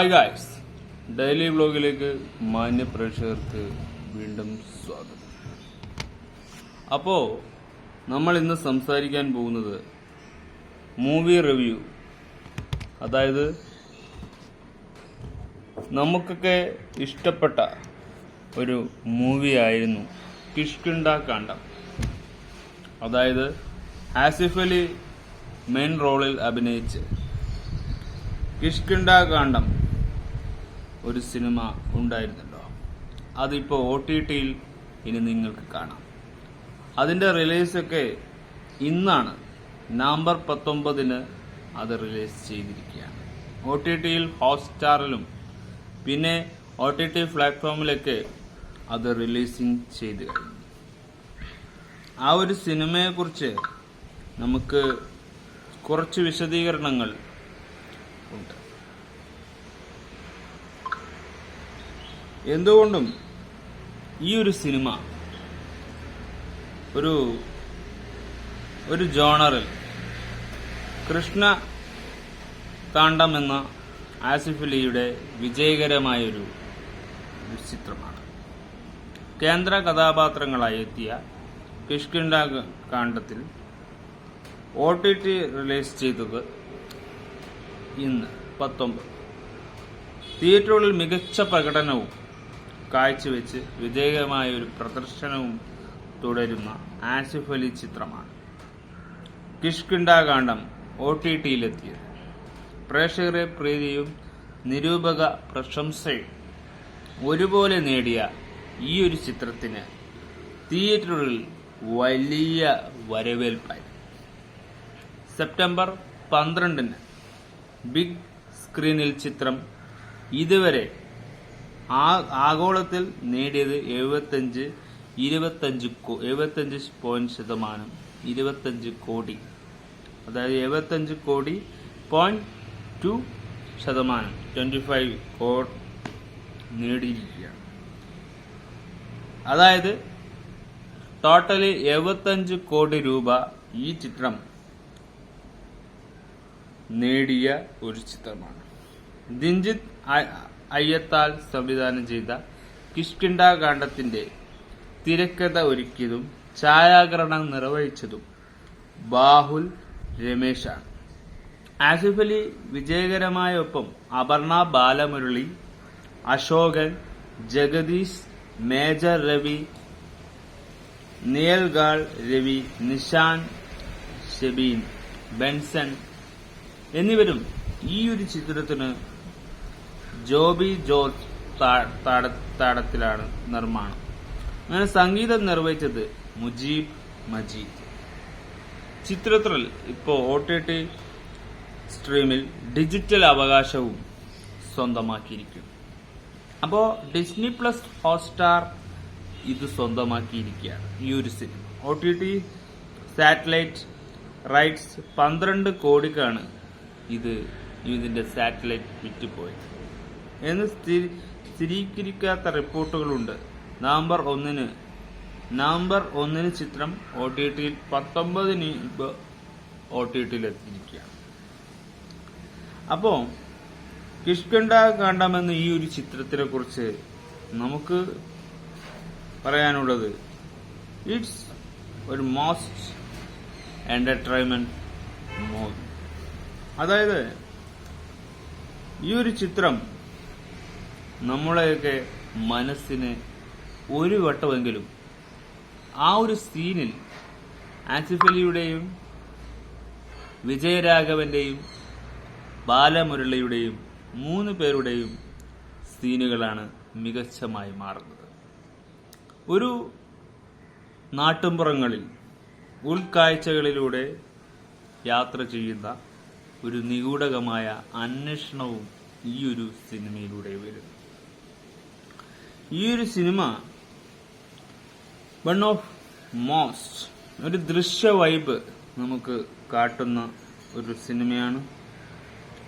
Hi guys daily വ്ലോഗിലേക്ക് മാന്യ പ്രേക്ഷകർക്ക് വീണ്ടും സ്വാഗതം. അപ്പോൾ നമ്മൾ ഇന്ന് സംസാരിക്കാൻ പോകുന്നത് മൂവി റിവ്യൂ അതായത് നമുക്കൊക്കെ ഇഷ്ടപ്പെട്ട ഒരു മൂവി ആയിരുന്നു കിഷ്കിണ്ട കാണ്ടം അതായത് ആസിഫ് അലി മെയിൻ റോളിൽ അഭിനയിച്ച് കിഷ്കിണ്ട കാണ്ഡം ഒരു സിനിമ ഉണ്ടായിരുന്നല്ലോ. അതിപ്പോൾ ഒ ടി ടിയിൽ ഇനി നിങ്ങൾക്ക് കാണാം. അതിന്റെ റിലീസൊക്കെ ഇന്നാണ് നവംബർ പത്തൊമ്പതിന് അത് റിലീസ് ചെയ്തിരിക്കുകയാണ്. ഒ ടി ടിയിൽ ഹോട്ട്സ്റ്റാറിലും പിന്നെ ഒ ടി ടി പ്ലാറ്റ്ഫോമിലൊക്കെ അത് റിലീസിങ് ചെയ്ത് കഴിഞ്ഞു. ആ ഒരു സിനിമയെക്കുറിച്ച് നമുക്ക് കുറച്ച് വിശദീകരണങ്ങൾ ഉണ്ട്. എന്തുകൊണ്ടും ഈ ഒരു സിനിമ ഒരു ഒരു ജോണറിൽ കൃഷ്ണ കാണ്ഡം എന്ന ആസിഫ് അലിയുടെ വിജയകരമായൊരു ചിത്രമാണ്. കേന്ദ്ര കഥാപാത്രങ്ങളായി എത്തിയ കിഷ്കിണ്ട കാണ്ഡത്തിൽ ഒ ടി ടി റിലീസ് ചെയ്തത് ഇന്ന് പത്തൊമ്പത്. തിയേറ്ററുകളിൽ മികച്ച പ്രകടനവും കാഴ്ചവെച്ച് വിജയകരമായ ഒരു പ്രദർശനവും തുടരുന്ന ആസിഫ് അലി ചിത്രമാണ്. കിഷ്കിണ്ടാകാന്ഡം ഒ ടി ടിയിലെത്തിയത്. പ്രേക്ഷകരെ പ്രീതിയും നിരൂപക പ്രശംസയും ഒരുപോലെ നേടിയ ഈ ഒരു ചിത്രത്തിന് തിയേറ്ററുകളിൽ വലിയ വരവേൽപ്പായി സെപ്റ്റംബർ പന്ത്രണ്ടിന് ബിഗ് സ്ക്രീനിൽ ചിത്രം ഇതുവരെ ആഗോളത്തിൽ നേടിയത് എഴുപത്തഞ്ച് ഇരുപത്തഞ്ച് എഴുപത്തഞ്ച് പോയിന്റ് ശതമാനം ഇരുപത്തഞ്ച് കോടി. അതായത് എഴുപത്തഞ്ച് കോടി പോയിന്റ് ടു ശതമാനം ട്വന്റി ഫൈവ് കോടി നേടിയിരിക്കുകയാണ്. അതായത് ടോട്ടലി എഴുപത്തഞ്ച് കോടി രൂപ ഈ ചിത്രം നേടിയ ഒരു ചിത്രമാണ്. ദിഞ്ജിത് അയ്യത്താൽ സംവിധാനം ചെയ്ത കിഷ്കിണ്ടാകാന്ഡത്തിന്റെ തിരക്കഥ ഒരുക്കിയതും ഛായാഗ്രഹണം നിർവഹിച്ചതും ബാഹുൽ രമേശാണ്. ആസിഫ് അലി വിജയകരമായ ഒപ്പം അപർണ ബാലമുരളി അശോകൻ ജഗദീഷ് മേജർ രവി നിയൽഗാൾ രവി നിഷാൻ ഷെബീൻ ബെൻസൺ എന്നിവരും ഈ ഒരു ചിത്രത്തിന് ജോബി താട- താടത്തിലാണ് നിർമ്മാണം. അങ്ങനെ സംഗീതം നിർവഹിച്ചത് മുജീബ് മജീദ്. ചിത്രത്തിൽ ഇപ്പോൾ ഒ ടി ടി സ്ട്രീമിൽ ഡിജിറ്റൽ അവകാശവും സ്വന്തമാക്കിയിരിക്കും. അപ്പോൾ ഡിസ്നി പ്ലസ് ഹോട്ട്സ്റ്റാർ ഇത് സ്വന്തമാക്കിയിരിക്കുകയാണ് ഈ ഒരു cinema. O T T satellite rights പന്ത്രണ്ട് കോടിക്കാണ് ഇത് ഇതിന്റെ സാറ്റലൈറ്റ് വിറ്റുപോയത്. എന്ന് സ്ഥിരി- സ്ഥിരീകരിക്കാത്ത റിപ്പോർട്ടുകളുണ്ട്. നവംബർ ഒന്നിന്. നവംബർ ഒന്നിന് ചിത്രം ഒ ടി ടിയിൽ പത്തൊമ്പതിന് ഇപ്പോൾ ഒ ടി ടിയിൽ എത്തിയിരിക്കുകയാണ് അപ്പോൾ കിഷ്കണ്ട കാണ്ഡമെന്ന ഈ ഒരു ചിത്രത്തിനെ കുറിച്ച് നമുക്ക് പറയാനുള്ളത് ഇറ്റ്സ് ഒരു മോസ്റ്റ് എന്റർടൈൻമെന്റ് മൂവി. അതായത് ഈ ഒരു ചിത്രം നമ്മളെയൊക്കെ മനസ്സിന് ഒരു വട്ടമെങ്കിലും ആ ഒരു സീനിൽ ആസിഫ് അലിയുടെയും വിജയരാഘവന്റെയും ബാലമുരളിയുടെയും മൂന്ന് പേരുടെയും സീനുകളാണ് മികച്ചമായി മാറുന്നത്. ഒരു നാട്ടുംപുറങ്ങളിൽ ഉൾക്കാഴ്ചകളിലൂടെ യാത്ര ചെയ്യുന്ന ഒരു നിഗൂഢകമായ അന്വേഷണവും ഈ ഒരു സിനിമയിലൂടെ വരുന്നു. ഈ ഒരു സിനിമ വൺ ഓഫ് മോസ്റ്റ് ഒരു ദൃശ്യ വൈബ് നമുക്ക് കാട്ടുന്ന ഒരു സിനിമയാണ്.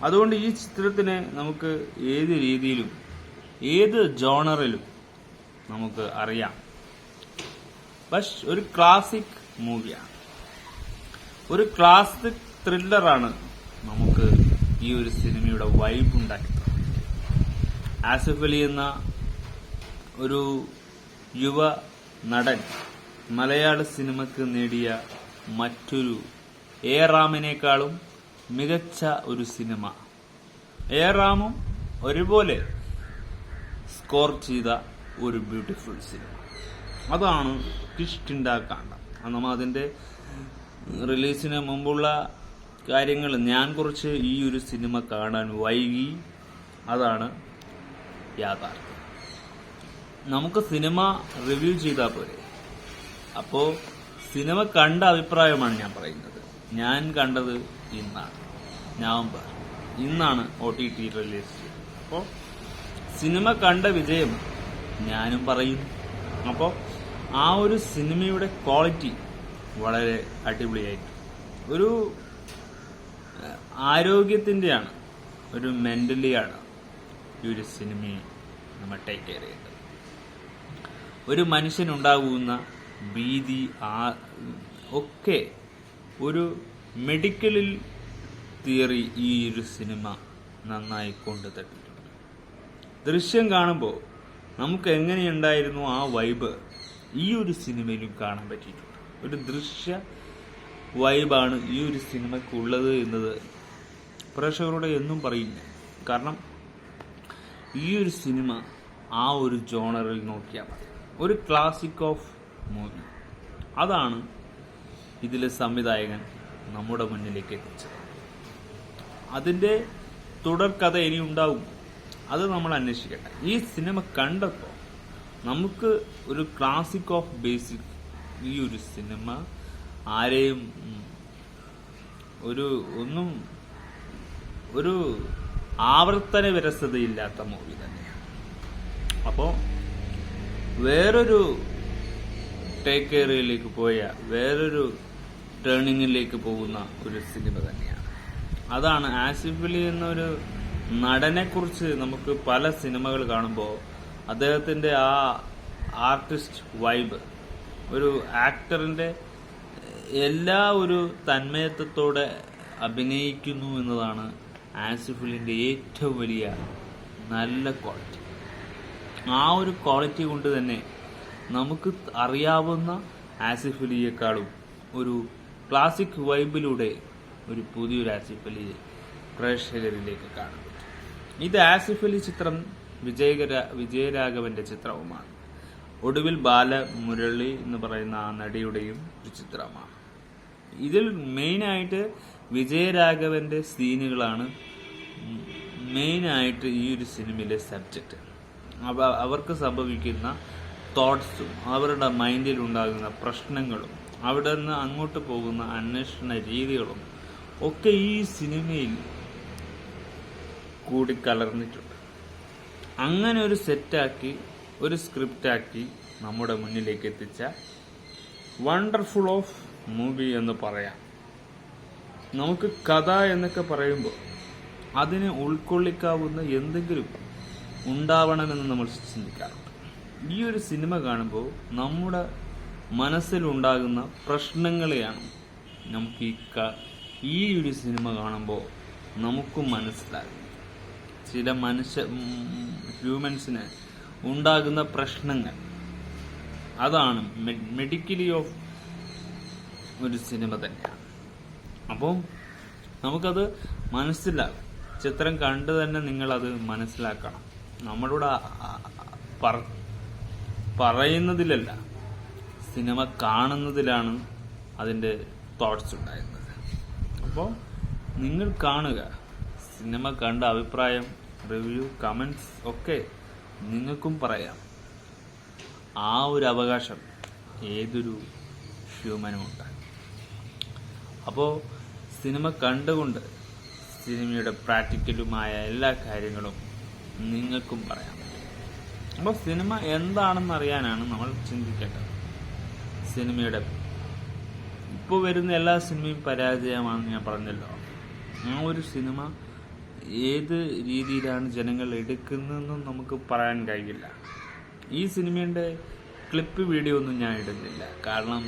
അതുകൊണ്ട് ഈ ചിത്രത്തിനെ നമുക്ക് ഏത് രീതിയിലും ഏത് ജോണറിലും നമുക്ക് അറിയാം. ബസ് ഒരു ക്ലാസിക് മൂവിയാണ് ഒരു ക്ലാസിക് ത്രില്ലറാണ് നമുക്ക് ഈ ഒരു സിനിമയുടെ വൈബ് ഉണ്ടാക്കി ആസിഫലി എന്ന ഒരു യുവ നടൻ മലയാള സിനിമക്ക് നേടിയ മറ്റൊരു എ റാമിനേക്കാളും മികച്ച ഒരു സിനിമ. എ റാമും ഒരുപോലെ സ്കോർ ചെയ്ത ഒരു ബ്യൂട്ടിഫുൾ സിനിമ. അതാണ് കിഷ്ടിണ്ടാക്കാണ്ട നമ്മൾ അതിന്റെ റിലീസിന് മുമ്പുള്ള കാര്യങ്ങൾ ഞാൻ കുറച്ച് ഈ ഒരു സിനിമ കാണാൻ വൈകി. അതാണ് യാഥാർത്ഥ്യം. നമുക്ക് സിനിമ റിവ്യൂ ചെയ്താൽ പോരെ. അപ്പോൾ സിനിമ കണ്ട അഭിപ്രായമാണ് ഞാൻ പറയുന്നത്. ഞാൻ കണ്ടത് ഇന്നാണ്. നവംബർ. ഇന്നാണ് ഒ ടി ടി റിലീസ് അപ്പോൾ സിനിമ കണ്ട വിജയം ഞാനും പറയും അപ്പോൾ ആ ഒരു സിനിമയുടെ ക്വാളിറ്റി വളരെ അടിപൊളിയായിട്ട്. ഒരു ആരോഗ്യത്തിന്റെയാണ് ഒരു മെന്റലിയാണ് ഈ ഒരു സിനിമയെ നമ്മൾ ടേക്ക് കെയർ ചെയ്യേണ്ടത്. ഒരു മനുഷ്യനുണ്ടാകുന്ന ഭീതി ആ ഒക്കെ ഒരു മെഡിക്കലിൽ തിയറി ഈ ഒരു സിനിമ നന്നായി കൊണ്ടു തട്ടിട്ടുണ്ട്. ദൃശ്യം കാണുമ്പോൾ നമുക്ക് എങ്ങനെയുണ്ടായിരുന്നു ആ വൈബ് ഈ ഒരു സിനിമയിലും കാണാൻ പറ്റിയിട്ടുണ്ട്? ഒരു ദൃശ്യ വൈബാണ് ഈ ഒരു സിനിമയ്ക്കുള്ളത് എന്നത് പ്രേക്ഷകരോട് എന്നും പറയില്ല കാരണം ഈ ഒരു സിനിമ ആ ഒരു ജോണറിൽ നോക്കിയാൽ മതി. ഒരു ക്ലാസിക് ഓഫ് മൂവി അതാണ് ഇതിലെ സംവിധായകൻ നമ്മുടെ മുന്നിലേക്ക് എത്തിച്ചത്. അതിന്റെ തുടർക്കഥ ഇനി ഉണ്ടാവും. അത് നമ്മൾ അന്വേഷിക്കട്ടെ. ഈ സിനിമ കണ്ടപ്പോൾ നമുക്ക് ഒരു ക്ലാസിക് ഓഫ് ബേസിക് ഈ ഒരു സിനിമ ആരെയും ഒരു ഒന്നും ഒരു ആവർത്തന വിരസതയില്ലാത്ത മൂവി തന്നെയാണ്. അപ്പോൾ വേറൊരു ടേക്ക് കെയറിലേക്ക് പോയ വേറൊരു ടേണിങ്ങിലേക്ക് പോകുന്ന ഒരു സിനിമ തന്നെയാണ്. അതാണ് ആസിഫലി എന്നൊരു നടനെ കുറിച്ച് നമുക്ക് പല സിനിമകൾ കാണുമ്പോൾ അദ്ദേഹത്തിന്റെ ആ ആർട്ടിസ്റ്റ് വൈബ് ഒരു ആക്ടറിന്റെ എല്ലാ ഒരു തന്മയത്വത്തോടെ അഭിനയിക്കുന്നു എന്നതാണ് ആസിഫ് അലിന്റെ ഏറ്റവും വലിയ നല്ല ക്വാളിറ്റി ആ ഒരു ക്വാളിറ്റി കൊണ്ട് തന്നെ നമുക്ക് അറിയാവുന്ന ആസിഫ് അലിയേക്കാളും ഒരു ക്ലാസിക് വൈബിലൂടെ ഒരു പുതിയൊരു ആസിഫ് അലി പ്രേക്ഷകരിലേക്ക് കാണാൻ പറ്റും. ഇത് ആസിഫ് അലി ചിത്രം വിജയകര വിജയരാഘവന്റെ ചിത്രവുമാണ്. ഒടുവിൽ ബാലമുരളി എന്ന് പറയുന്ന ആ നടിയുടെയും ഒരു ചിത്രമാണ്. ഇതിൽ മെയിനായിട്ട് വിജയരാഘവന്റെ സീനുകളാണ് മെയിനായിട്ട് ഈ ഒരു സിനിമയിലെ സബ്ജക്റ്റ് അവർക്ക് സംഭവിക്കുന്ന തോട്ട്സും അവരുടെ മൈൻഡിൽ ഉണ്ടാകുന്ന പ്രശ്നങ്ങളും അവിടെ നിന്ന് അങ്ങോട്ട് പോകുന്ന അന്വേഷണ രീതികളും ഒക്കെ ഈ സിനിമയിൽ കൂടി കലർന്നിട്ടുണ്ട്. അങ്ങനെ ഒരു സെറ്റാക്കി ഒരു സ്ക്രിപ്റ്റാക്കി നമ്മുടെ മുന്നിലേക്ക് എത്തിച്ച വണ്ടർഫുൾ ഓഫ് മൂവി എന്ന് പറയാം. നമുക്ക് കഥ എന്നൊക്കെ പറയുമ്പോൾ അതിനെ ഉൾക്കൊള്ളിക്കാവുന്ന എന്തെങ്കിലും ഉണ്ടാവണമെന്ന് നമ്മൾ ചിന്തിക്കാറുണ്ട്. ഈ ഒരു സിനിമ കാണുമ്പോൾ നമ്മുടെ മനസ്സിലുണ്ടാകുന്ന പ്രശ്നങ്ങളെയാണ് നമുക്ക് ഈ ഈ ഒരു സിനിമ കാണുമ്പോൾ നമുക്കും മനസ്സിലാകും ചില മനുഷ്യ ഹ്യൂമൻസിന് ഉണ്ടാകുന്ന പ്രശ്നങ്ങൾ. അതാണ് മെഡിക്കലി ഓഫ് ഒരു സിനിമ തന്നെയാണ്. അപ്പം നമുക്കത് മനസ്സിലാകും. ചിത്രം കണ്ട് തന്നെ നിങ്ങളത് മനസ്സിലാക്കണം. നമ്മളോട് പറയുന്നതിലല്ല സിനിമ കാണുന്നതിലാണ് അതിന്റെ തോട്ട്സ് ഉണ്ടായിരുന്നത്. അപ്പോൾ നിങ്ങൾ കാണുക സിനിമ കണ്ട അഭിപ്രായം റിവ്യൂ കമൻസ് ഒക്കെ നിങ്ങൾക്കും പറയാം. ആ ഒരു അവകാശം ഏതൊരു ഹ്യൂമനും ഉണ്ട് അപ്പോൾ സിനിമ കണ്ടുകൊണ്ട് സിനിമയുടെ പ്രാക്ടിക്കലുമായ എല്ലാ കാര്യങ്ങളും നിങ്ങൾക്കും പറയാം. അപ്പോൾ സിനിമ എന്താണെന്ന് അറിയാനാണ് നമ്മൾ ചിന്തിക്കേണ്ടത്. സിനിമയുടെ ഇപ്പോൾ വരുന്ന എല്ലാ സിനിമയും പരാജയമാണെന്ന് ഞാൻ പറഞ്ഞല്ലോ. ആ ഒരു സിനിമ ഏത് രീതിയിലാണ് ജനങ്ങൾ എടുക്കുന്നതെന്നും നമുക്ക് പറയാൻ കഴിയില്ല. ഈ സിനിമയുടെ ക്ലിപ്പ് വീഡിയോ ഒന്നും ഞാൻ ഇടുന്നില്ല. കാരണം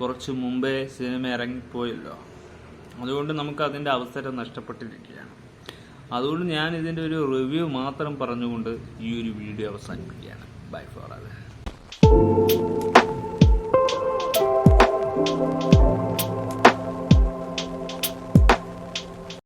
കുറച്ച് മുമ്പേ സിനിമ ഇറങ്ങിപ്പോയല്ലോ. അതുകൊണ്ട് നമുക്ക് അതിന്റെ അവസരം നഷ്ടപ്പെട്ടിരിക്കുകയാണ്. അതുകൊണ്ട് ഞാൻ ഇതിന്റെ ഒരു റിവ്യൂ മാത്രം പറഞ്ഞുകൊണ്ട് ഈ ഒരു വീഡിയോ അവസാനിപ്പിക്കുകയാണ്. ബൈ ഫോർ അത്